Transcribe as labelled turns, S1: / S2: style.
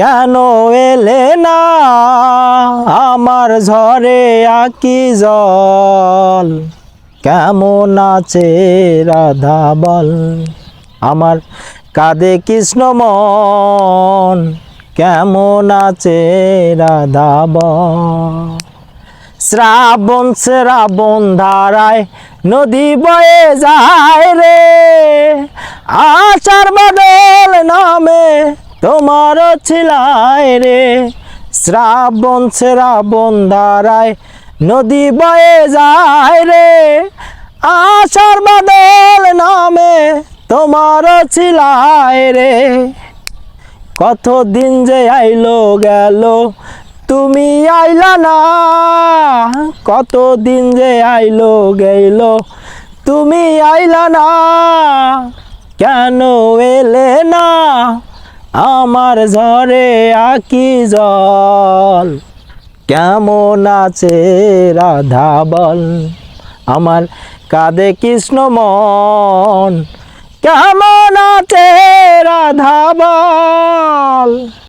S1: কেন এলে না? আমার ঝরে আকি জল। কেমন আছে রাধা বল? আমার কাঁদে কৃষ্ণ মন। কেমন আছে রাধা বল? শ্রাবণ শ্রাবণ ধারায় নদী বয়ে যায় রে। নামে তোমার ছিলায় রে। শ্রাবণ শ্রাবণ ধারায় নদী বয়ে যায় রে। আশার বদল নামে তোমার ছিলায় রে। কতদিন যে আইলো গেল, তুমি আইলা না। কতদিন যে আইলো গেল, তুমি আইলা না। কেন এলে না? আমার ঝরে আকি জল। কেমন আছে রাধা বল? আমার কাঁদে কৃষ্ণ মন। কেমন আছে রাধা বল?